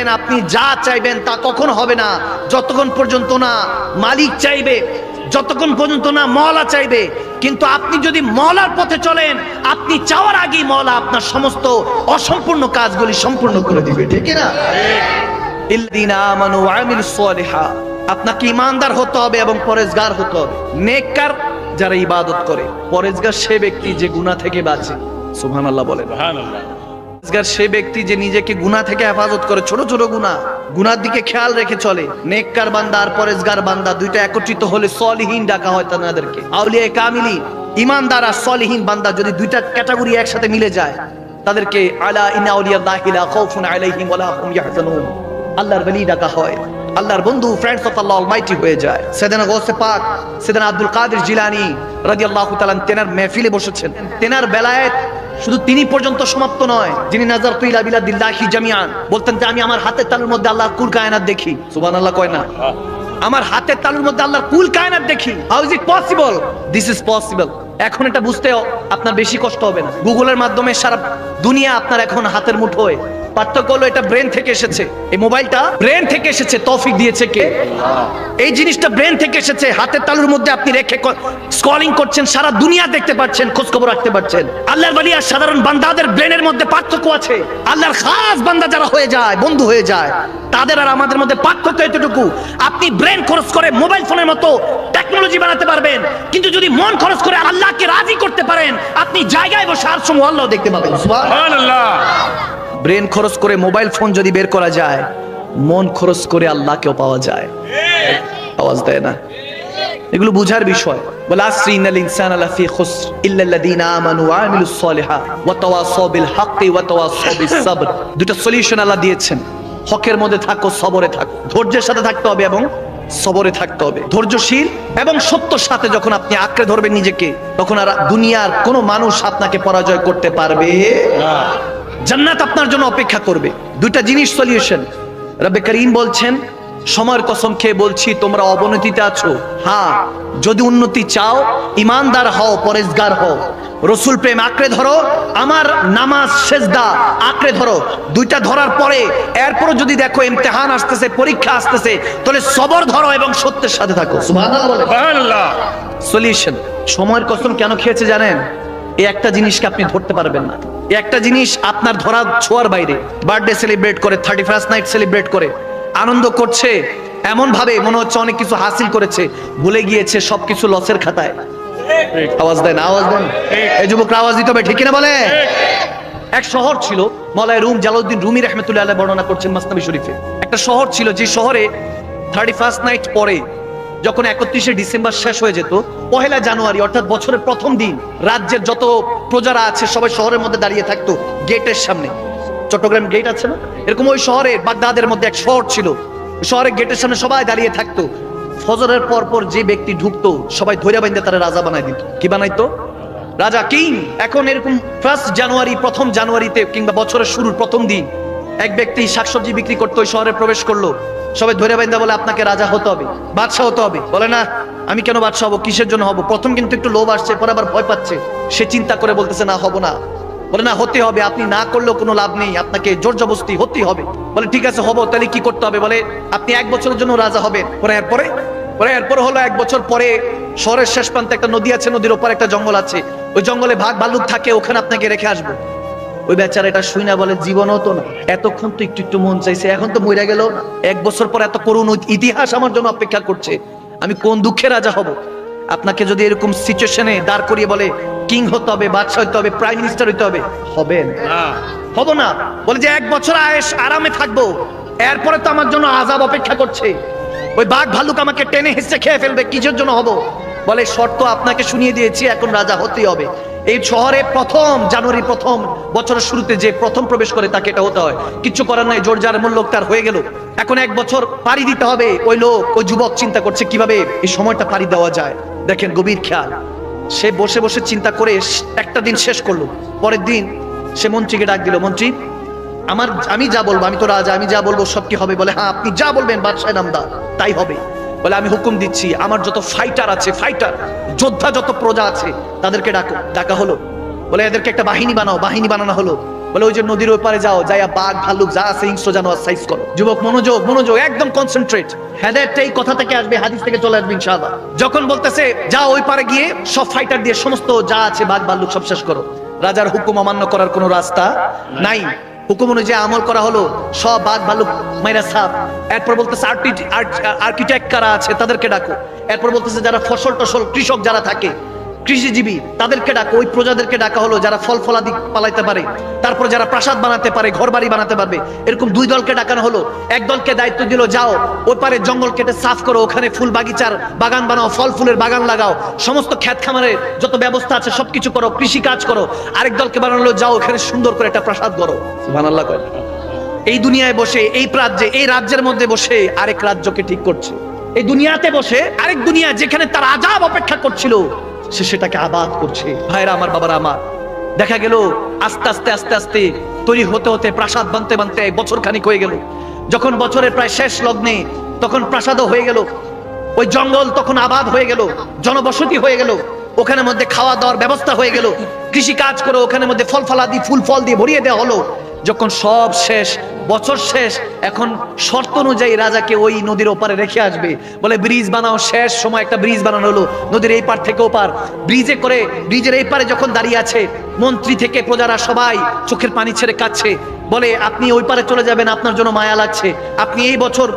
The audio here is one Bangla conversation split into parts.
চাইবেন, আপনি যা চাইবেন তা কখন হবে না। যতক্ষণ পর্যন্ত না মালিক চাইবে, যতক্ষণ পর্যন্ত না মওলা চাইবে, কিন্তু আপনি যদি মওলার পথে চলেন, আপনি চাওয়ার আগেই মওলা আপনার সমস্ত অসম্পূর্ণ কাজগুলি সম্পূর্ণ করে দিবে, ঠিক না আপনাকে ইমানদার হতে হবে এবং পরেজগার হতে হবে। নেককার যারা ইবাদত করে, পরেজগার সে ব্যক্তি যে গুনাহ থেকে বাঁচে। সুবহানাল্লাহ বলেন। পরেজগার সে ব্যক্তি যে নিজেকে গুনাহ থেকে হেফাজত করে, ছোট ছোট গুনাহ গুনার দিকে খেয়াল রেখে চলে। নেককার বান্দা আর পরেজগার বান্দা দুইটা একত্রিত হলে সলিহীন ডাকা হয় তাদেরকে। আউলিয়া কামিলি, ইমানদার আর সলিহীন বান্দা যদি দুইটা ক্যাটাগরি একসাথে মিলে যায়, তাদেরকে আলা ইন্না আউলিয়াল্লাহি লা খাউফুন আলাইহিম ওয়া লা হুম ইয়াহজানুন। আল্লাহর ওলি ডাকা হয়। আল্লাহর বন্ধু ফ্রেন্ডস অফ আল্লাহ অলমাইটি হয়ে যায়। সেদিন গোসে পাক, সেদিন আব্দুল কাদের জিলানি রাদিয়াল্লাহু তাআলা তেনার মেহফিলে বসেছেন। তেনার বেলায়েত শুধু তিনি পর্যন্ত সমাপ্ত নয়, যিনি নাজার তুইলা বিলাদিল্লাহি জামিয়ান বলতেন যে আমি আমার হাতের তালুর মধ্যে আল্লাহর কুল কায়নাত দেখি। সুবান আল্লাহ কয় না। আমার হাতের তালুর মধ্যে আল্লাহর কুল কায়নাত দেখি। How is it possible this is possible এখন এটা বুঝতেও আপনার বেশি কষ্ট হবে না। গুগলের মাধ্যমে সারা দুনিয়া আপনার এখন হাতের মুঠোয়। পার্থক্য হলো এটা ব্রেন থেকে এসেছে। এই মোবাইলটা ব্রেন থেকে এসেছে, তৌফিক দিয়েছে কে? এই জিনিসটা ব্রেন থেকে এসেছে, হাতের তালুর মধ্যে আপনি রেখে স্কলিং করছেন, সারা দুনিয়া দেখতে পাচ্ছেন খোঁজ খবর রাখতে পারছেন। আল্লাহর বাড়ি আর সাধারণ বান্দাদের ব্রেনের মধ্যে পার্থক্য আছে। আল্লাহর খাস বান্দা যারা হয়ে যায়, বন্ধু হয়ে যায়, তাদের আর আমাদের মধ্যে পার্থক্য এতটুকু। আপনি ব্রেন খরচ করে মোবাইল ফোনের মতো টেকনোলজি বানাতে পারবেন, কিন্তু যদি মন খরচ করে আল্লাহকে রাজি করতে পারেন, আপনি জায়গায় বসে আর আল্লাহ দেখতে পাবেন। ব্রেন খরচ করে মোবাইল ফোন যদি বের করা যায়, মন খরচ করে আল্লাহকেও পাওয়া যায়। আওয়াজ দেয় না? এগুলো বুঝার বিষয়। সলিউশন আল্লাহ দিয়েছেন। হকের মধ্যে সবরে ধৈর্যের সাথে থাকতে হবে এবং সবরে থাকতে হবে। ধৈর্যশীল এবং সত্যর সাথে যখন আপনি আঁকড়ে ধরবেন নিজেকে, তখন আর দুনিয়ার কোনো মানুষ আপনাকে পরাজয় করতে পারবে জান্নাত আপনার জন্য অপেক্ষা করবে। দুইটা জিনিস সলিউশন রব্বে করিম বলছেন সময়ের কসম খেয়ে বলছি তোমরা অবনতিতে আছো। হ্যাঁ যদি উন্নতি চাও ইমানদার হও পরেজগার হও। রসুল প্রেম আঁকড়ে ধরো আমার নামাজ সেজদা আঁকড়ে ধরো। দুইটা ধরার পরে এরপরও যদি দেখো ইমতেহান আসতেছে পরীক্ষা আসতেছে তাহলে সবর ধরো এবং সত্যের সাথে থাকো। সলিউশন সময়ের কসম কেন খেয়েছে জানেন? এই একটা জিনিসকে আপনি ধরতে পারবেন না। একটা জিনিস আপনার ধরা ছোঁয়ার বাইরে। বার্থডে সেলিব্রেট করে থার্টি ফার্স্ট নাইট সেলিব্রেট করে। আনন্দ করছে এমন ভাবে মনে হচ্ছে অনেক কিছু হাসিল করেছে। ভুলে গিয়েছে সবকিছু লসের খাতায়। আওয়াজ দেন আওয়াজ দেন। এই যুবকরা আওয়াজ দিতে হবে, ঠিক কিনা বলে? এক শহর ছিল, মলায় রুম জালাউদ্দিন রুমি রহমতুল্লাহ আলাইহ বর্ণনা করছেন মাসনাবি শরীফে। একটা শহর ছিল, যে শহরে থার্টি ফার্স্ট নাইট পরে যখন একত্রিশে ডিসেম্বর শেষ হয়ে যেত, পহেলা জানুয়ারি, অর্থাৎ বছরের প্রথম দিন, রাজ্যের যত প্রজারা আছে, সবাই শহরের মধ্যে দাঁড়িয়ে থাকতো, গেটের সামনে। চট্টগ্রাম গেট আছে না? এরকম ওই শহরে, বাগদাদের মধ্যে এক শহর ছিল। শহরের গেটের সামনে সবাই দাঁড়িয়ে থাকতো। ফজরের পর পর যে ব্যক্তি ঢুকতো, সবাই ধৈর্য বাইন্দে তারা রাজা বানাই দিত। কি বানাইতো? রাজা কিং। এখন এরকম ফার্স্ট জানুয়ারি প্রথম জানুয়ারিতে কিংবা বছরের শুরুর প্রথম দিন এক ব্যক্তি শাকসবজি বিক্রি করতে ওই শহরে প্রবেশ করল। সবাই ধরে বাইন্দা বলে, আপনাকে রাজা হতে হবে, বাদশাহ হতে হবে। বলে, না, আমি কেন বাদশাহ হব? কিসের জন্য হব? প্রথম কিন্তু একটু লোভ আসছে, পরে আবার ভয় পাচ্ছে। সে চিন্তা করে বলতেছে, না, হব না। বলে, না, হতে হবে, আপনি না করলেও কোনো লাভ নেই, আপনাকে জোর জবস্তি হতেই হবে। বলে, ঠিক আছে, হব, তাহলে কি করতে হবে? বলে, আপনি এক বছরের জন্য রাজা হবেন। পরে এরপরে পরে এরপরে হলো এক বছর পরে শহরের শেষ প্রান্তে একটা নদী আছে, নদীর ওপর একটা জঙ্গল আছে। ওই জঙ্গলে ভাগ ভাল্লুক থাকে, ওখানে আপনাকে রেখে আসব। ওই বেচারা এটা শুই না বলে জীবনও তো না। এতক্ষণ তো একটু একটু মন চাইছে এখন তো মরে গেল। এক বছর পর এত করুণ ইতিহাস আমার জন্য অপেক্ষা করছে। আমি কোন দুঃখে রাজা হব? আপনাকে যদি এরকম সিচুয়েশনে দাঁড় করিয়ে বলে কিং হতে হবে বাদশাহ হতে হবে প্রাইম মিনিস্টার হতে হবে হবেন হব না। বলে যে এক বছর আয়েস আরামে থাকব। এরপরে তো আমার জন্য আজাব অপেক্ষা করছে। ওই বাঘ ভালুক আমাকে টেনে হেসে খেয়ে ফেলবে কিসের জন্য হব? বলে শর্ত আপনাকে শুনিয়ে দিয়েছি এখন রাজা হতেই হবে। এই শহরে প্রথম জানুয়ারি প্রথম বছরের শুরুতে যে প্রথম প্রবেশ করে তাকে এটা হতে হয়। কিছু করার নাই, জোর যার মূল লোক তার হয়ে গেল। এখন এক বছর পাড়ি দিতে হবে, ওই লোক, ওই যুবক চিন্তা করছে কীভাবে এই সময়টা পাড়ি দেওয়া যায়। দেখেন গভীর খেয়াল। সে বসে বসে চিন্তা করে একটা দিন শেষ করল। পরের দিন সে মন্ত্রীকে ডাক দিল, মন্ত্রী, আমার, আমি যা বলব, আমি তো রাজা, আমি যা বলব সব কি হবে? বলে হ্যাঁ আপনি যা বলবেন, বাদশাহ নামদা তাই হবে। বলে, আমি হুকুম দিচ্ছি, আমার যত ফাইটার আছে ফাইটার যোদ্ধা যত প্রজা আছে, তাদেরকে ডাকো। ডাকা হলো। বলে, এদেরকে একটা বাহিনী বানাও, বাহিনী বানানো হলো। বলে, ওই যে নদীর ওই পারে যাও, যাইয়া বাঘ, ভাল্লুক, যা আছে হিংস্র জানোয়ার সাইজ করো। যুবক, মনোযোগ মনোযোগ, একদম কনসেন্ট্রেট হেদায়তটা এই কথা থেকে আসবে, হাদিস থেকে চলে আসবে ইনশাআল্লাহ। যখন বলতেছে, যাও ওই পারে গিয়ে সব ফাইটার দিয়ে সমস্ত যা আছে, বাঘ, ভাল্লুক সব শেষ করো। রাজার হুকুম অমান্য করার কোনো রাস্তা নাই। হুকুম অনুযায়ী আমল করা হলো, সব বাঘ ভালো মাইরা সাপ। এরপর বলতেছে আর্কিটেক্ট কারা আছে তাদেরকে ডাকো। এরপর বলতেছে, যারা ফসল টসল কৃষক যারা থাকে কৃষিজীবী, তাদেরকে ডাকো, ওই প্রজাদেরকে ডাকা হলো যারা ফল ফলাদি পালাইতে পারে। তারপর যারা প্রাসাদ বানাতে পারে ঘর বাড়ি বানাতে পারবে। এরকম দুই দলকে ডাকানো হলো। এক দলকে দায়িত্ব দিল, যাও, ওই পারে জঙ্গল কেটে সাফ করো, ওখানে ফুল বাগিচার, বাগান বানাও, ফল ফুলের বাগান লাগাও। সমস্ত খ্যাত খামারের যত ব্যবস্থা আছে, সবকিছু করো, কৃষি কাজ করো। আরেক দলকে বানানো হলো, যাও, ওখানে সুন্দর করে একটা প্রাসাদ করো বানাল্লা করে এই দুনিয়ায় বসে, এই রাজ্যে এই রাজ্যের মধ্যে বসে আরেক রাজ্যকে ঠিক করছে। এই দুনিয়াতে বসে আরেক দুনিয়া যেখানে তার আজাব অপেক্ষা করছিল সে সেটাকে আবাদ করছে। ভাইরা আমার, বাবারা আমার, দেখা গেল আস্তে আস্তে আস্তে আস্তে তৈরি হতে হতে প্রাসাদ বানতে বানতে বছর খানিক হয়ে গেল। যখন বছরের প্রায় শেষ লগ্নে তখন প্রাসাদও হয়ে গেল, ওই জঙ্গল তখন আবাদ হয়ে গেল, জনবসতি হয়ে গেল ওখানে মধ্যে খাওয়া দাওয়ার ব্যবস্থা হয়ে গেল কৃষি কাজ করে ওখানে মধ্যে ফল, ফলাদি, ফুল, ফল দিয়ে ভরিয়ে দেওয়া হলো। যখন সব শেষ বছর শেষ, এখন শর্ত অনুযায়ী রাজাকে ওই নদীর ওপারে রেখে আসবে। বলে, ব্রিজ বানাও, শেষ সময় একটা ব্রিজ বানানো হলো। নদীর এই পার থেকে ওপার। ব্রিজে করে, ব্রিজের এই পারে যখন দাঁড়িয়ে আছে, মন্ত্রী থেকে প্রজারা সবাই চোখের পানি ছেড়ে কাচ্ছে বলে, আপনি ওই পারে চলে যাবেন, আপনার জন্য মায়া লাগছে। আপনি এই বছর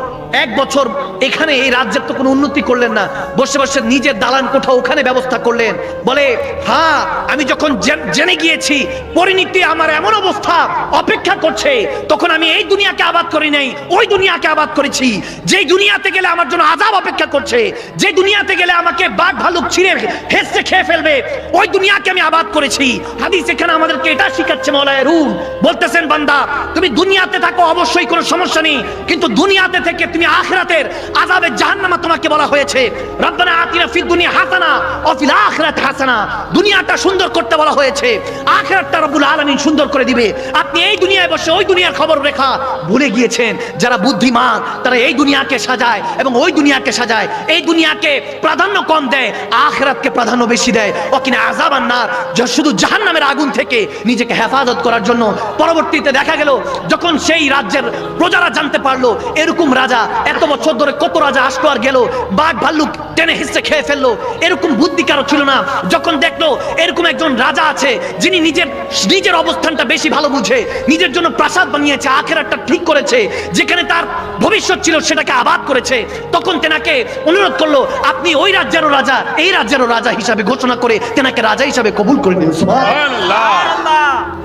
এক বছর এখানে এই রাজ্যের তো কোনো উন্নতি করলেন না। বসে বসে নিজের দালান কোঠা ওখানে ব্যবস্থা করলেন। বলে হ্যাঁ আমি যখন জেনে গিয়েছি, পরিণীতি আমার এমন অবস্থা অপেক্ষা করছে, তখন আমি এই দুনিয়াকে আবাদ করি নাই, ওই দুনিয়াকে আবাদ করেছি। যেই দুনিয়াতে গেলে আমার জন্য আজাব অপেক্ষা করছে, যে দুনিয়াতে গেলে আমাকে বাঘ ভালুক ছিঁড়ে হেসে খেয়ে ফেলবে, ওই দুনিয়াকে আমি আবাদ করেছি। হাদিস এখানে আমাদেরকে এটা শিখাচ্ছে মৌলায় রুম। বলতেছেন, বান্দা, তুমি দুনিয়াতে থাকো, অবশ্যই কোনো সমস্যা নেই, কিন্তু দুনিয়াতে থেকে তুমি আখিরাতের আযাবে জাহান্নামা তোমাকে বলা হয়েছে। রব্বানা আতিনা ফিদ দুনিয়া হাসানা ও ফিল আখিরাতি হাসানা। দুনিয়াটা সুন্দর করতে বলা হয়েছে। আখিরাতটা রব্বুল আলামিন সুন্দর করে দিবে। আপনি এই দুনিয়ায় বসে ওই দুনিয়ার খবর রেখা ভুলে গিয়েছেন। যারা বুদ্ধিমান, তারা এই দুনিয়াকে সাজায় এবং ওই দুনিয়াকে সাজায়। এই দুনিয়াকে প্রাধান্য কম দেয়, আখিরাতকে প্রাধান্য বেশি দেয়। ও কিনা আযাবান নার যা শুধু জাহান্নামের আগুন থেকে নিজেকে হেফাজত করার জন্য। পরবর্তীতে দেখা গেল, যখন সেই রাজ্যের প্রজারা জানতে পারল, এরকম রাজা এত বছর ধরে কত রাজা আসলো আর গেল, বাঘ ভাল্লুক টেনে হিসে খেয়ে ফেলল। এরকম বুদ্ধি কারও ছিল না। যখন দেখল এরকম একজন রাজা আছে, যিনি নিজের নিজের অবস্থানটা বেশি ভালো বুঝে, নিজের জন্য প্রাসাদ বানিয়েছে আখেরাটা ঠিক করেছে, যেখানে তার ভবিষ্যৎ ছিল সেটাকে আবাদ করেছে, তখন তেনাকে অনুরোধ করল, আপনি ওই রাজ্যেরও রাজা, এই রাজ্যেরও রাজা হিসাবে ঘোষণা করে তেনাকে রাজা হিসাবে কবুল করে নিন।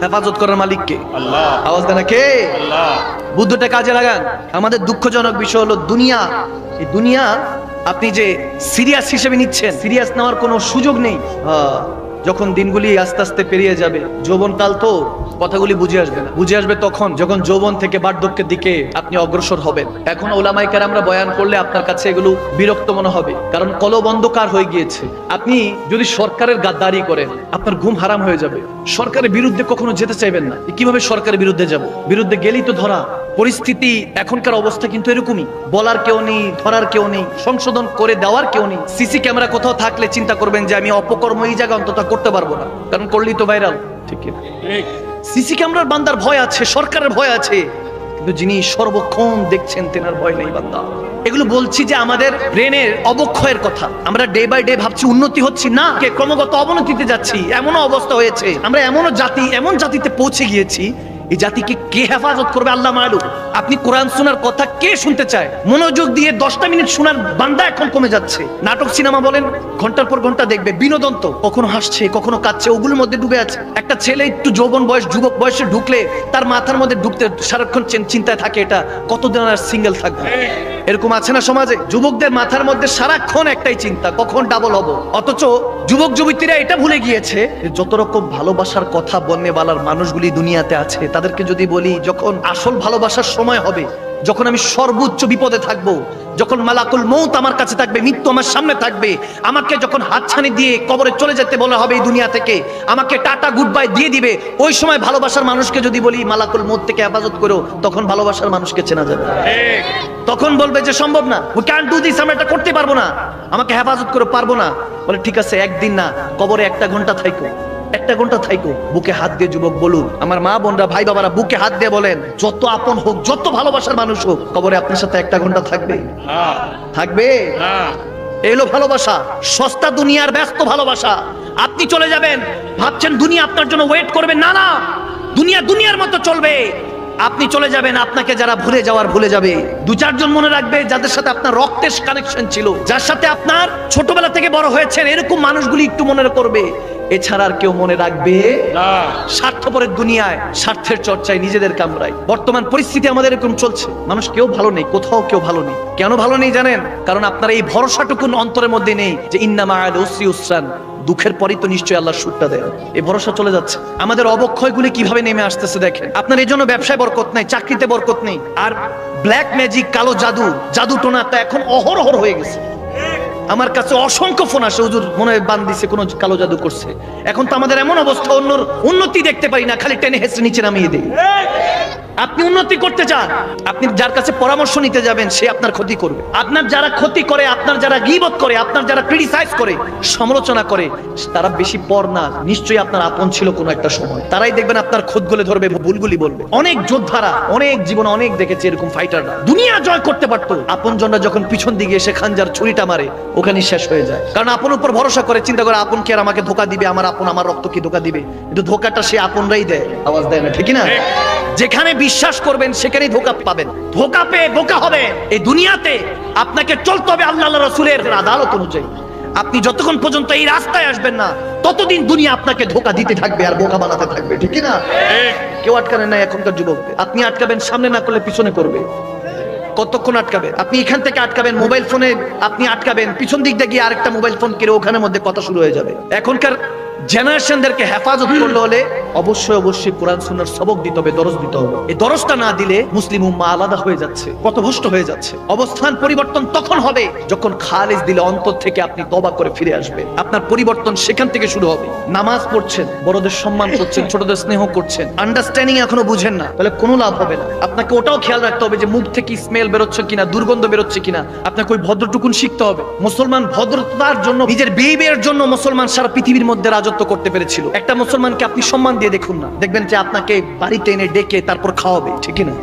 হেফাজত করার মালিককে। আওয়াজ দেনা কে? বুদ্ধটা কাজে লাগান। আমাদের দুঃখজনক বিষয় হলো দুনিয়া। এই দুনিয়া আপনি যে সিরিয়াস হিসেবে নিচ্ছেন সিরিয়াস নেওয়ার কোনো সুযোগ নেই। আহ, যখন দিনগুলি আস্তে আস্তে পেরিয়ে যাবে যৌবনকাল তো কথাগুলি বুঝে আসবে না। বুঝে আসবে তখন, যখন যৌবন থেকে বার্ধক্যের দিকে আপনি অগ্রসর হবেন। এখন ওলামাইকার আমরা বয়ান করলে আপনার কাছে এগুলো বিরক্ত মনে হবে, কারণ কলব অন্ধকার হয়ে গিয়েছে। আপনি যদি সরকারের গাদ্দারি করেন, আপনার ঘুম হারাম হয়ে যাবে। সরকারের বিরুদ্ধে কখনো যেতে চাইবেন না। কীভাবে সরকারের বিরুদ্ধে যাব? বিরুদ্ধে গেলেই তো ধরা। পরিস্থিতি এখনকার অবস্থা কিন্তু এরকমই। বলার কেউ নেই ধরার কেউ নেই সংশোধন করে দেওয়ার কেউ নেই। সিসি ক্যামেরা কোথাও থাকলে চিন্তা করবেন যে আমি অপকর্ম এই জায়গা অন্তত করতে পারব না কারণ করলেই তো ভাইরাল। ঠিক। সিসি ক্যামেরার বান্দার ভয় আছে সরকারের ভয় আছে। কিন্তু যিনি সর্বক্ষণ দেখছেন তেনার ভয় নেই বান্দা। এগুলো বলছি যে আমাদের ব্রেনের অবক্ষয়ের কথা। আমরা ডে বাই ডে ভাবছি উন্নতি হচ্ছি না কে ক্রমাগত অবনতিতে যাচ্ছি এমনও অবস্থা হয়েছে। আমরা এমনও জাতি এমন জাতিতে পৌঁছে গিয়েছি এই জাতিকে কে হেফাজত করবে আল্লাহ মালুক আপনি কোরআন শোনার কথা কে শুনতে চায়? মনোযোগ দিয়ে দশটা মিনিট শোনার বান্দা এখন কমে যাচ্ছে। নাটক, সিনেমা বলেন, ঘণ্টার পর ঘণ্টা দেখবে, বিনোদন তো। কখনো হাসছে, কখনো কাঁদছে, ওগুলোর মধ্যে ডুবে আছে। একটা ছেলে একটু যৌবন বয়স, যুবক বয়সে ঢুকলে তার মাথার মধ্যে ঢুকতে সারাক্ষণ চিন্তায় থাকে এটা। কতদিন আর সিঙ্গেল থাকবে? এরকম আছে না সমাজে? যুবকদের মাথার মধ্যে সারাক্ষণ একটাই চিন্তা, কখন ডাবল হব? অথচ যুবক যুবতীরা এটা ভুলে গিয়েছে যত রকম ভালোবাসার কথা বন্যে বালার মানুষগুলি দুনিয়াতে আছে, তাদেরকে যদি বলি যখন আসল ভালোবাসার সময় হবে যখন আমি সর্বোচ্চ বিপদে থাকব, যখন মালাকুল মৌত আমার কাছে থাকবে, মৃত্যু আমার সামনে থাকবে, আমাকে যখন হাতছানি দিয়ে কবরে চলে যেতে বলা হবে এই দুনিয়া থেকে, আমাকে টাটা গুড বাই দিয়ে দিবে, ওই সময় ভালোবাসার মানুষকে যদি বলি মালাকুল মৌত থেকে হেফাজত করো, তখন ভালোবাসার মানুষকে চেনা যাবে। তখন বলবে যে সম্ভব না উই ক্যান ডু দিস আমরা এটা করতে পারব না, আমাকে হেফাজত করে, পারব না। বলে, ঠিক আছে, একদিন না, কবরে একটা ঘণ্টা থাইকো। একটা ঘণ্টা থাইকো বুকে হাত দিয়ে যুবক বলুন আমার মা বোনরা ভাই বাবারা বুকে হাত দিয়ে বলেন যত আপন হোক যত ভালোবাসার মানুষ হোক কবরে আপনার সাথে একটা ঘণ্টা থাকবে। থাকবে? এলো ভালোবাসা সস্তা দুনিয়ার ব্যস্ত ভালোবাসা। আপনি চলে যাবেন ভাবছেন দুনিয়া আপনার জন্য ওয়েট করবে। না না দুনিয়া দুনিয়ার মতো চলবে। আপনি চলে যাবেন আপনাকে যারা ভুলে যাওয়ার ভুলে যাবে। দু চারজন মনে রাখবে যাদের সাথে আপনার রক্তের কানেকশন ছিল যার সাথে আপনার ছোটবেলা থেকে বড় হয়েছেন এরকম মানুষগুলি একটু মনে করবে। এছাড়া আর কেউ মনে রাখবে? স্বার্থপরের দুনিয়ায় স্বার্থের চর্চায় নিজেদের কামড়ায়। বর্তমান পরিস্থিতি আমাদের এরকম চলছে। মানুষ কেউ ভালো নেই কোথাও কেউ ভালো নেই। কেন ভালো নেই জানেন? কারণ আপনার এই ভরসাটুকুন অন্তরের মধ্যে নেই যে ইন্নামা আল উসরি উসরান। দুঃখের পরই তো নিশ্চয়ই আল্লাহ সুরটা দেন। এই ভরসা চলে যাচ্ছে। আমাদের অবক্ষয়গুলি কীভাবে নেমে আসতেছে দেখেন? আপনার এই জন্য ব্যবসায় বরকত নাই চাকরিতে বরকত নেই। আর ব্ল্যাক ম্যাজিক কালো জাদু জাদু টোনাটা এখন অহরহর হয়ে গেছে। আমার কাছে অসংখ্য ফোন আসে। হুজুর মনে হয় বান দিছে, কোনো কালো জাদু করছে। এখন তো আমাদের এমন অবস্থা, অন্যর উন্নতি দেখতে পারি না, খালি টেনে হেসে নিচে নামিয়ে দেই। আপনি উন্নতি করতে চান আপনি যার কাছে পরামর্শ নিতে যাবেন সে আপনার ক্ষতি করবে। আপনার যারা ক্ষতি করে আপনার যারা গিবত করে আপনার যারা ক্রিটিসাইজ করে সমালোচনা করে তারা বেশি পর না নিশ্চয়ই আপনার আপন ছিল কোনো একটা সময়। তারাই দেখবেন আপনার খোদ গলে ধরবে ভুলগুলি বলবে। অনেক যোদ্ধারা অনেক জীবনে অনেক দেখেছে এরকম ফাইটাররা দুনিয়া জয় করতে পারতো। আপন জনরা যখন পিছন দিকে এসে খানজার ছুরিটা মারে ওখানে শেষ হয়ে যায়। কারণ আপন উপর ভরসা করে চিন্তা করে আপন কে আর আমাকে ধোকা দিবে? আমার আপন আমার রক্ত কি ধোকা দিবে? কিন্তু ধোকাটা সে আপনরাই দেয়। আওয়াজ দেয় না ঠিক না? যেখানে বিশ্বাস করবেন সেখানেই ধোকা পাবেন। ধোকা পেয়ে বোকা হবে। এই দুনিয়াতে আপনাকে চলতে হবে আল্লাহ রসুলের আদালত অনুযায়ী। আপনি যতক্ষণ পর্যন্ত এই রাস্তায় আসবেন না ততদিন দুনিয়া আপনাকে ধোকা দিতে থাকবে আর বোকা বানাতে থাকবে ঠিক না কেউ আটকানে না এখনকার যুবকদের আপনি আটকাবেন সামনে না করলে পিছনে করবে। কতক্ষণ আটকাবেন? আপনি এখান থেকে আটকাবেন মোবাইল ফোনে আপনি আটকাবেন পিছন দিক দিয়ে গিয়ে আরেকটা মোবাইল ফোন কিনে ওখানের মধ্যে কথা শুরু হয়ে যাবে। এখনকার জেনারেশনদেরকে হেফাজত করলে হলে অবশ্যই অবশ্যই কোরআন সুন্নাহর সবক দিতে হবে, দরজ দিতে হবে। এই দরজটা না দিলে মুসলিম উম্মা আলাদা হয়ে যাচ্ছে, পথভ্রষ্ট হয়ে যাচ্ছে। অবস্থান পরিবর্তন তখন হবে যখন খালিজ দিলে অন্তর থেকে আপনি তবা করে ফিরে আসবেন। আপনার পরিবর্তন সেখান থেকে শুরু হবে। নামাজ পড়ছেন, বড়দের সম্মান করছেন, ছোটদের স্নেহ করছেন আন্ডারস্ট্যান্ডিং এখনও বুঝেন না, তাহলে কোনো লাভ হবে না। আপনাকে ওটাও খেয়াল রাখতে হবে যে মুখ থেকে স্মেল বেরোচ্ছে কিনা, দুর্গন্ধ বেরোচ্ছে কিনা। আপনাকে ওই ভদ্রটুকুন শিখতে হবে। মুসলমান ভদ্রতার জন্য, নিজের বিহেভিয়ার জন্য মুসলমান সারা পৃথিবীর মধ্যে রাজত্ব করতে পেরেছিল। একটা মুসলমানকে আপনি সম্মান দিয়ে দেখুন না। দেখবেন যে আপনাকে বাড়িতে এনে ডেকে তারপর খাওয়াবে, ঠিক না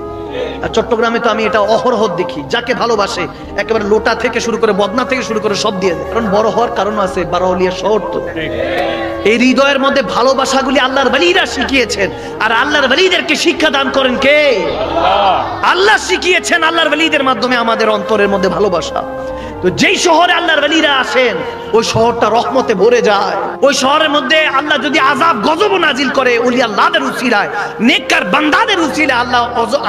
আর চট্টগ্রামে তো আমি এটা অহরহ দেখি, যাকে ভালোবাসে, একেবারে লোটা থেকে শুরু করে, বদনা থেকে শুরু করে সব দিয়ে দেয়। কারণ বড় হওয়ার কারণ আছে বারোলিয়া শহর তো। এই হৃদয়ের মধ্যে ভালোবাসাগুলি আল্লাহর বলিরা শিখিয়েছেন। আর আল্লাহর বলিদেরকে শিক্ষা দান করেন কে? আল্লাহ শিখিয়েছেন আল্লাহর বলিদের মাধ্যমে আমাদের অন্তরের মধ্যে ভালোবাসা। তো যেই শহরে আল্লাহর বলিরা আসেন ওই শহরটা রহমতে ভরে যায়। ওই শহরের মধ্যে আল্লাহ যদি আজাব গজব নাজিল করে ওলি আল্লাহদের উচিলায় নেককার বান্দাদের উচিলায় আল্লাহ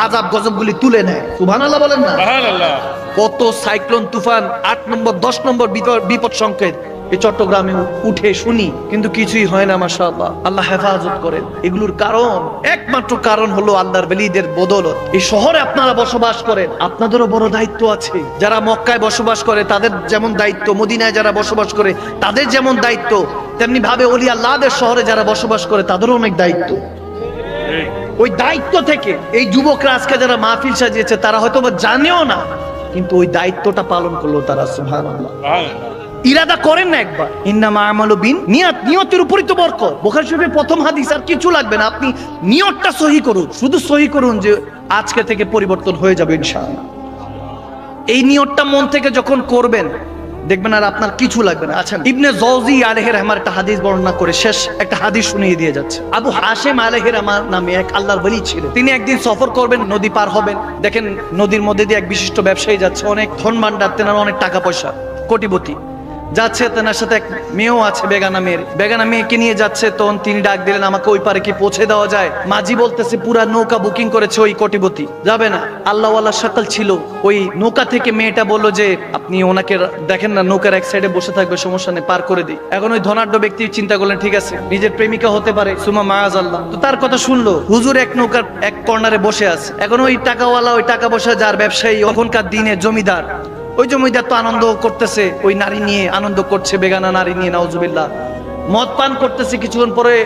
আজাব গজবগুলি তুলে নেয়। সুবহানাল্লাহ বলেন না? কত সাইক্লোন তুফান আট নম্বর দশ নম্বর বিপদ সংকেত। এই চট্টগ্রামে উঠে শুনি, কিন্তু কিছুই হয় না, মাশাআল্লাহ। আল্লাহ হেফাজত করেন। এগুলোর কারণ, একমাত্র কারণ হলো আল্লাহর বেলিদের বদলত। এই শহরে আপনারা বসবাস করেন, আপনাদেরও বড় দায়িত্ব আছে। যারা মক্কায় বসবাস করে, তাদের যেমন দায়িত্ব, মদিনায় যারা বসবাস করে, তাদের যেমন দায়িত্ব তেমনি ভাবে অলি আল্লাহদের শহরে যারা বসবাস করে, তাদেরও অনেক দায়িত্ব। ওই দায়িত্ব থেকে, এই যুবকরা আজকে যারা মাহফিল সাজিয়েছে, তারা হয়তো জানেও না, কিন্তু ওই দায়িত্বটা পালন করল তারা সুবহানাল্লাহ। ইরাদা করেন না একবার। ইন্নামা আমালু বিন নিয়ত, নিয়তের উপরই তো বরকত। বুখারী শরীফের প্রথম হাদিস, আর কিছু লাগবে না, আপনি নিয়তটা সহি করুন। শুধু সহি করুন যে আজকে থেকে পরিবর্তন হয়ে যাবে ইনশাআল্লাহ। এই নিয়তটা মন থেকে যখন করবেন, দেখবেন আর আপনার কিছু লাগবে না। আচ্ছা ইবনে জৌজি আলহের রহমার একটা হাদিস বর্ণনা করে, শেষ একটা হাদিস শুনিয়ে দিয়ে যাচ্ছে। আবু হাশেম আলহের রহমান নামে এক আল্লাহর বলি ছিলেন তিনি একদিন সফর করবেন, নদী পার হবেন। দেখেন নদীর মধ্যে দিয়ে এক বিশিষ্ট ব্যবসায়ী যাচ্ছে, অনেক ধন ভান্ডার তেনার অনেক টাকা পয়সা, কোটিপতি। যাচ্ছে, তেনার সাথে এক মেয়েও আছে, বেগানা মেয়ের। বেগানা মেয়েকে নিয়ে যাচ্ছে, তখন তিনি ডাক দিলেন, আমাকে ওই পারে কি পৌঁছে দেওয়া যায়? মাঝি বলতেছে, পুরা নৌকা বুকিং করেছে ওই কোটিপতি। যাবে না। আল্লাহওয়ালা সকাল ছিল। ওই নৌকা থেকে মেয়েটা বলল যে, আপনি ওনাকে দেখেন না, নৌকার এক সাইডে বসে থাকবে, সমস্যা নেই, পার করে দিই। এখন ওই ধনাঢ্য ব্যক্তি চিন্তা করলেন, ঠিক আছে, নিজের প্রেমিকা হতে পারে। সুমা মায়াজ আল্লাহ তো তার কথা শুনলো, হুজুর এক নৌকার এক কর্নারে বসে আছে। এখন ওই টাকাওয়ালা, ওই টাকা পয়সা, যার ব্যবসায়ী, ওখানকার দিনে জমিদার ওই জমিদার তো আনন্দ করতেছে, ওই নারী নিয়ে আনন্দ করছে, বেগানা নারী নিয়ে, নাউজুবিল্লাহ। মদ পান করতেছে কিছুক্ষণ পরে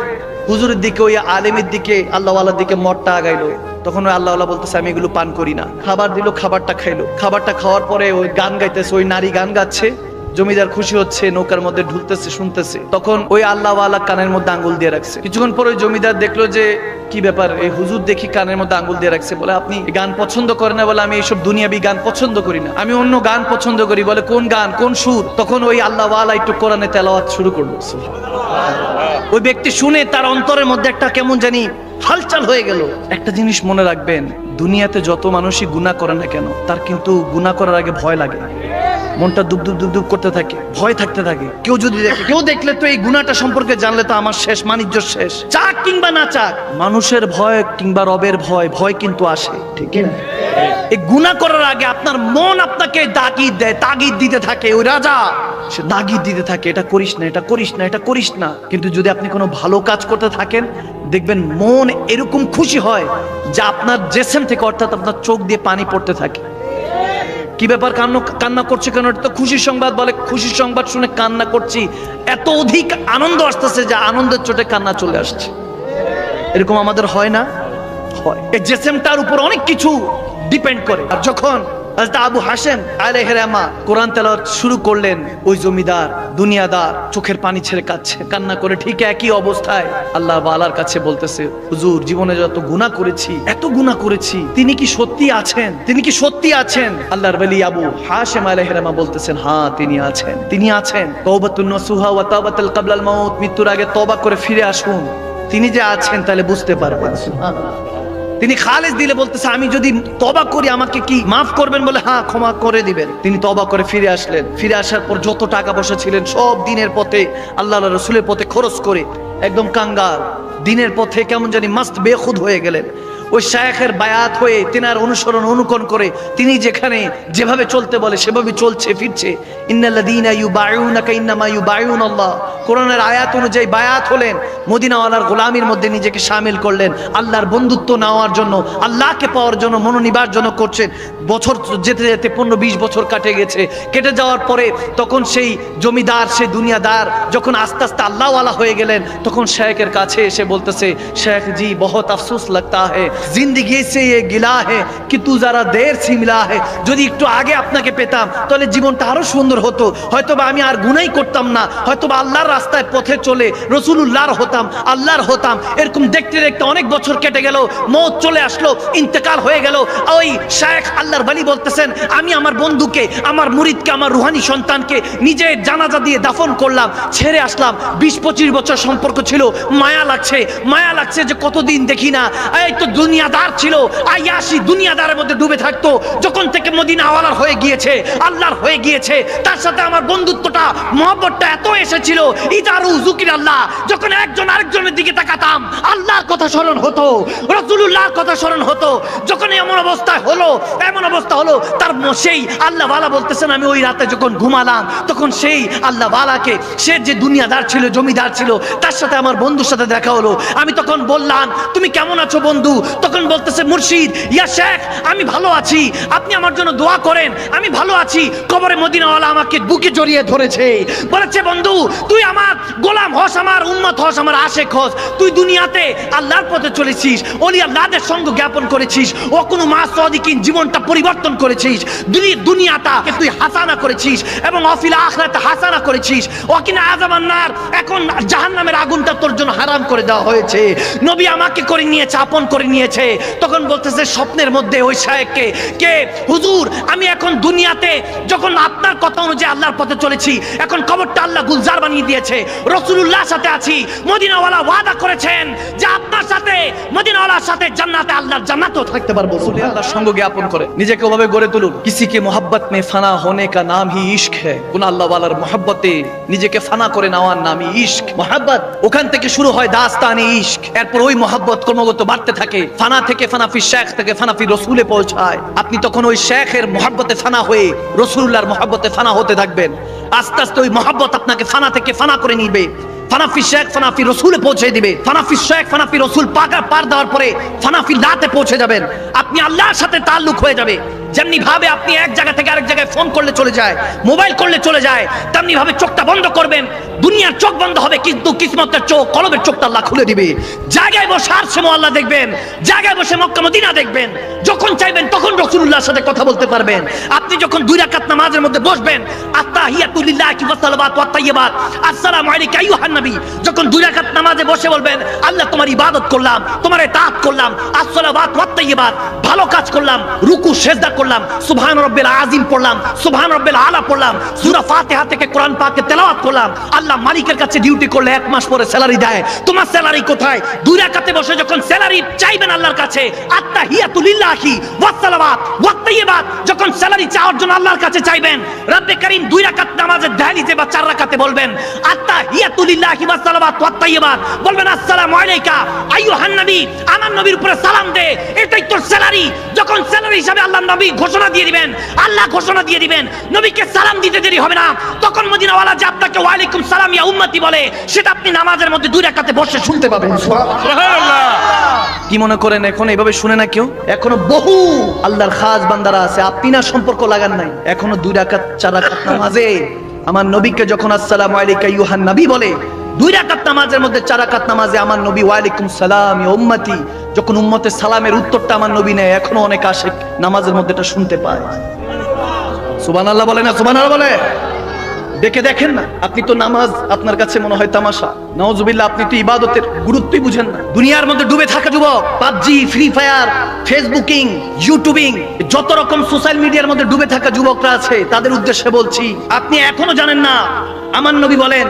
হুজুরের দিকে, ওই আলেমের দিকে, আল্লাহওয়ালার দিকে মদটা আগাইলো। তখন ওই আল্লাহওয়ালা বলতেছে, আমি এগুলো পান করি না। খাবার দিল, খাবারটা খাইলো। খাবারটা খাওয়ার পরে ওই গান গাইতেছে, ওই নারী গান গাচ্ছে। জমিদার খুশি হচ্ছে, নৌকার মধ্যে ঢুলতেছে, শুনতেছে। তখন ওই আল্লাহ আল্লাহ কানের মধ্যে আঙ্গুল দিয়ে রাখছে। কিছুক্ষণ পরে জমিদার দেখল যে, কি ব্যাপার? এই হুজুর দেখি কানের মধ্যে আঙ্গুল দিয়ে রাখছে। বলে, আপনি গান পছন্দ করেন না বলে আমি এইসব দুনিয়াবি গান পছন্দ করি না। আমি অন্য গান পছন্দ করি। বলে, কোন গান? কোন সুর? তখন ওই আল্লাহ একটু কোরআনে তেলাওয়াত শুরু করল। ওই ব্যক্তি শুনে তার অন্তরের মধ্যে একটা কেমন জানি হালচাল হয়ে গেল। একটা জিনিস মনে রাখবেন, দুনিয়াতে যত মানুষই গুনাহ করে না কেন, তার কিন্তু গুনাহ করার আগে ভয় লাগে। মনটা দুব দুব দুব দুব করতে থাকে, ভয় থাকতে থাকে। কেউ যদি দেখে, কেউ দেখলে তো এই গুণাটা সম্পর্কে জানলে তো আমার শেষ বাণিজ্য শেষ। চাক কিংবা না চাক, মানুষের ভয় কিংবা রবের ভয় ভয় কিন্তু আসে, ঠিক না? এই গুনাহ করার আগে আপনার মন আপনাকে তাগিদ দেয়, তাগিদ দিতে থাকে। ওই রাজা, সে তাগিদ দিতে থাকে, এটা করিস না, এটা করিস না, এটা করিস না। কিন্তু যদি আপনি কোনো ভালো কাজ করতে থাকেন, দেখবেন মন এরকম খুশি হয়, যা আপনার জেসেম থেকে, অর্থাৎ আপনার চোখ দিয়ে পানি পড়তে থাকে। কি ব্যাপার কান্না কান্না করছে কেন? এটা তো খুশির সংবাদ বলে, খুশির সংবাদ শুনে কান্না করছি। এত অধিক আনন্দ আসতেছে যে আনন্দের চোটে কান্না চলে আসছে। এরকম আমাদের হয় না? হয়। এই জেসেমটার উপর অনেক কিছু ডিপেন্ড করে। আর যখন আবু হাসেম আলাইহির রহমা কোরআন তেলাওয়াত শুরু করলেন। ওই জমিদার, দুনিয়াদার চোখের পানি ছেড়ে কাচ্ছে কান্না করে ঠিক একই অবস্থায় আল্লাহ বালার কাছে বলতেছে, হুজুর, জীবনে যত গুনাহ করেছি, এত গুনাহ করেছি, তিনি কি সত্যি আছেন? তিনি কি সত্যি আছেন? আল্লাহর বলি আবু হাসেম আলাইহির রহমা বলতেছেন হ্যাঁ তিনি আছেন। তিনি আছেন। তওবাতুন নসুহা ওয়া ক্বাবলাল মাউত, মৃত্যুর আগে তওবা করে ফিরে আসুন। তিনি যে আছেন তাহলে বুঝতে পারবেন। সুবহানাল্লাহ। তিনি খালেজ দিলে বলতেছে, আমি যদি তবা করি, আমাকে কি মাফ করবেন? বলে হ্যাঁ ক্ষমা করে দিবেন। তিনি তবা করে ফিরে আসলেন। ফিরে আসার পর যত টাকা পয়সা ছিলেন সব দিনের পথে আল্লাহ রসুলের পথে খরচ করে, একদম কাঙ্গাল। দিনের পথে কেমন জানি মাস্ত বেখুদ হয়ে গেলেন। ওই শায়খের বায়াত হয়ে তিনার অনুসরণ অনুকরণ করে তিনি যেখানে যেভাবে চলতে বলে সেভাবে চলছে, ফিরছে। ইউ বায়ুন আল্লাহ কোরআনের আয়াত অনুযায়ী বায়াত হলেন, মদিনাওয়ালার গোলামির মধ্যে নিজেকে সামিল করলেন, আল্লাহর বন্ধুত্ব নেওয়ার জন্য, আল্লাহকে পাওয়ার জন্য, মনোনিবার জন্য করছেন। বছর যেতে যেতে পনেরো বিশ বছর কাটে গেছে। কেটে যাওয়ার পরে তখন সেই জমিদার, সেই দুনিয়াদার যখন আস্তে আস্তে আল্লাহওয়ালা হয়ে গেলেন, তখন শেখের কাছে এসে বলতেছে শেখ জি, বহুত আফসোস লাগতা হ্যাঁ জিন্দিগি সে গিলা হে কি তু যারা দের সিমলা হে, যদি একটু আগে আপনাকে পেতাম, তাহলে জীবনটা আরও সুন্দর হতো। হয়তো বা আমি আর গুনাই করতাম না হয়তো বা আল্লাহর রাস্তায় পথে চলে রসুলুল্লাহর হতাম, আল্লাহর হতাম, এরকম দেখতে দেখতে অনেক বছর কেটে গেল, মত চলে আসলো, ইন্তেকাল হয়ে গেল। ওই শেখ আল্লাহর বালি বলতেছেন, আমি আমার বন্ধুকে, আমার মুরিদকে, আমার রুহানি সন্তানকে নিজে জানাজা দিয়ে দাফন করলাম, ছেড়ে আসলাম। বিশ পঁচিশ বছর সম্পর্ক ছিল, মায়া লাগছে মায়া লাগছে যে কতদিন দেখি না। এই তো দুনিয়াদার ছিল আয়াসি দুনিয়াদারের মধ্যে ডুবে থাকতো। যখন থেকে মদিনা আওয়ালার হয়ে গিয়েছে, আল্লাহর হয়ে গিয়েছে, তার সাথে আমার বন্ধুত্বটা, মহব্বতটা এত এসেছিল, ইদারু জুকির আল্লাহ, যখন একজন আরেকজনের দিকে তাকাতাম, আল্লাহর কথা স্মরণ হতো, রসুলুল্লাহর কথা স্মরণ হতো। যখন এমন অবস্থায় হলো, এমন অবস্থা হলো, তার সেই আল্লাহ বালা বলতেছেন, আমি ওই রাতে যখন ঘুমালাম, তখন সেই আল্লাহ বালাকে সে যে দুনিয়াদার ছিল, জমিদার ছিল, তার সাথে আমার বন্ধুর সাথে দেখা হলো। আমি তখন বললাম, তুমি কেমন আছো বন্ধু? তখন বলতেছে, মুর্শিদ, ইয়া শেখ, আমি ভালো আছি। আপনি আমার জন্য দোয়া করেন, আমি ভালো আছি। কবরে মদিনাওয়ালা আমাকে বুকে জড়িয়ে ধরেছে। বলেছে, বন্ধু, তুই আমার গোলাম হস, আমার উন্মত হস, আমার আশেক হস। তুই দুনিয়াতে আল্লাহর পথে চলেছিস অলি আল্লাহদের সঙ্গ জ্ঞাপন করেছিস, ও কোনো মা সদিকিন জীবনটা পরিবর্তন করেছিস। দুনিয়াটা তুই হাসানা করেছিস এবং অফিলা আখরাতে হাসানা করেছিস। ওকিনা আজামান্নার এখন জাহান্নামের আগুনটা তোর জন্য হারাম করে দেওয়া হয়েছে। নবী আমাকে করে নিয়েছে, আপন করে নিয়েছে, তখন বলতেছে, স্বপ্নের মধ্যে ওই শায়েককে, কে? হুজুর, আমি এখন দুনিয়াতে যখন আপনার কথা অনুযায়ী আল্লাহর পথে চলেছি, এখন খবরটা আল্লাহ গুলজার বানিয়ে দিয়েছে রসুলুল্লাহ সাথে আছি, মদিনাওয়ালা ওয়াদা করেছেন যে আপনার সাথে, মদিনাওয়ালার সাথে জান্নাতে আল্লাহর জান্নাতও থাকতে পারব। আল্লাহর সঙ্গ জ্ঞাপন করে। নিজেকে ওভাবে গড়ে তুলুন। কিসি কে মোহাব্বত মে ফানা হোনে কা নাম হি ইশক হ্যায়। কোন আল্লাহ ওয়ালার মোহাব্বতে নিজেকে ফানা করে নেওয়ার নামই ইশক। মোহাব্বত, ওখান থেকে শুরু হয় দাস্তানি ইশক। এরপর ওই মোহাব্বত ক্রমাগত বাড়তে থাকে। ফানা থেকে ফানাফি শেখ থেকে ফানাফি রসুলে পৌঁছায়। আপনি তখন ওই শেখের মহাব্বতে ফানা হয়ে রসুল্লাহর মহাব্বতে ফানা হতে থাকবেন। আস্তে আস্তে ওই মহাব্বত আপনাকে ফানা থেকে ফানা করে নিবে। ফানাফি শেখ রসুলে পৌঁছে শেখ রসুল পাকা দেওয়ার পরে পৌঁছে যাবেন। আপনি আল্লাহর সাথে তাল্লুক হয়ে যাবে। যেমনি ভাবে আপনি এক জায়গা থেকে আরেক জায়গায় ফোন করলে চলে যায় মোবাইল করলে চলে যায়, তেমনি ভাবে চোখটা বন্ধ করবেন, দুনিয়ার চোখ বন্ধ হবে, কিন্তু কিসমতের চোখ কলমের চোখটা আল্লাহ খুলে দিবে। জায়গায় বসে আর সেমো আল্লাহ দেখবেন, জায়গায় বসে মক্কা মদিনা দেখবেন যখন চাইবেন, তখন রসুল্লাহর সাথে কথা বলতে পারবেন। আপনি যখন দুই রাকাত নামাজের মধ্যে বসবেন, আত্তাহিয়াতুলিল্লাহ কি ওয়াসালাবাত ওয়াত তাইয়্যিবাত। আসসালামু আলাইকা আইয়ুহান নবী। যখন দুই রাকাত নামাজে বসে বলবেন, আল্লাহ তোমার ইবাদত করলাম, তোমার ইতাআত করলাম আসসালাবাত ওয়াত তাইয়্যিবাত, ভালো কাজ করলাম, রুকু, সেজদা করলাম, সুবহান রাব্বিল আযীম পড়লাম, সুবহান রাব্বিল আলা পড়লাম, সূরা ফাতিহা থেকে কোরআন পাকে তেলাওয়াত করলাম, আল্লাহ মালিকের কাছে ডিউটি করলে এক মাস পরে স্যালারি দেয়। তোমার স্যালারি কোথায়? দুই রাকাতে বসে যখন স্যালারি চাইবেন আল্লাহর কাছে, আত্তাহিয়াতুলিল্লাহি ওয়াসসালাওয়াত ওয়াত তাইয়্যিবাত, যখন স্যালারি চাওয়ার জন্য আল্লাহর কাছে চাইবেন, রব্বে করিম দুই রাকাত নামাজের দালিতে বা চার রাকাতে বলবেন আত্তাহিয়াতুলিল্লাহি ওয়াসসালাওয়াত ওয়াত তাইয়্যিবাত। বলবেন, আসসালামু আলাইকা, আইয়ুহান নবী, আমার নবীর উপরে সালাম দে, এটাই তোর স্যালারি। যখন স্যালারি হিসাবে আল্লাহ নবী ঘোষণা দিয়ে দিবেন, আল্লাহ ঘোষণা দিয়ে দিবেন, নবীকে সালাম দিতে দেরি হবে না। তখন মদিনাওয়ালা যে আপনাকে ওয়ালাইকুম সালাম ইয়া উম্মতি বলে সেটা আপনি নামাজের মধ্যে দুই রাকাতে বসে শুনতে পাবেন। কি মনে করেন এখন এইভাবে শুনে না কেউ? এখনও বহু আল্লাহর খাস বান্দারা আছে আপনি না সম্পর্ক লাগান নাই। এখনও দুই রাকাত চার রাকাত নামাজে। আমার নবীকে যখন আসসালামু আলাইকা ইউহান নবী বলে দুই রাকাত নামাজের মধ্যে চার রাকাত নামাজে আমার নবী ওয়ালাইকুম সালাম ইয়া উম্মতি যখন উম্মতের সালামের উত্তরটা আমার নবী নেয় এখনও অনেক আসে নামাজের মধ্যে এটা শুনতে পায়। সুবহানাল্লাহ বলে না, সুবহানাল্লাহ বলে। দেখে দেখেন না, আপনি তো নামাজ আপনার কাছে মনে হয় তামাশা। নওয়াজুবিল্লাহ আপনি তো ইবাদতের গুরুত্বই বুঝেন না। দুনিয়ার মধ্যে ডুবে থাকা যুবক, PUBG, free fire, Facebooking, YouTubing, যত রকম সোশ্যাল মিডিয়ার মধ্যে ডুবে থাকা যুবকরা আছে, তাদের উদ্দেশ্যে বলছি, আপনি এখনও জানেন না, আমার নবী বলেন,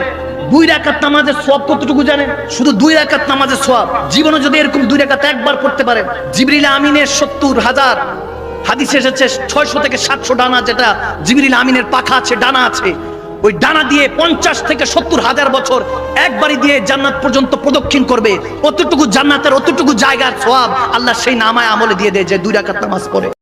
দুই রাকাত নামাজের সব কতটুকু জানেন? শুধু দুই রাকাত নামাজের সওয়াব। জীবনে যদি এরকম দুই রাকাত একবার পড়তে পারেন, জিবরিলা আমিনের সত্তর হাজার হাদিসে এসেছে ছয়শো থেকে সাতশো ডানা, যেটা জিবরিল আমিনের পাখা আছে, ডানা আছে। ওই ডানা দিয়ে পঞ্চাশ থেকে সত্তর হাজার বছর একবারই দিয়ে জান্নাত পর্যন্ত প্রদক্ষিণ করবে। অতটুকু জান্নাতের অতটুকু জায়গার সোয়াব আল্লাহ সেই নামায় আমলে দিয়ে দেয় যে দুই রাকাত নামাজ পড়ে।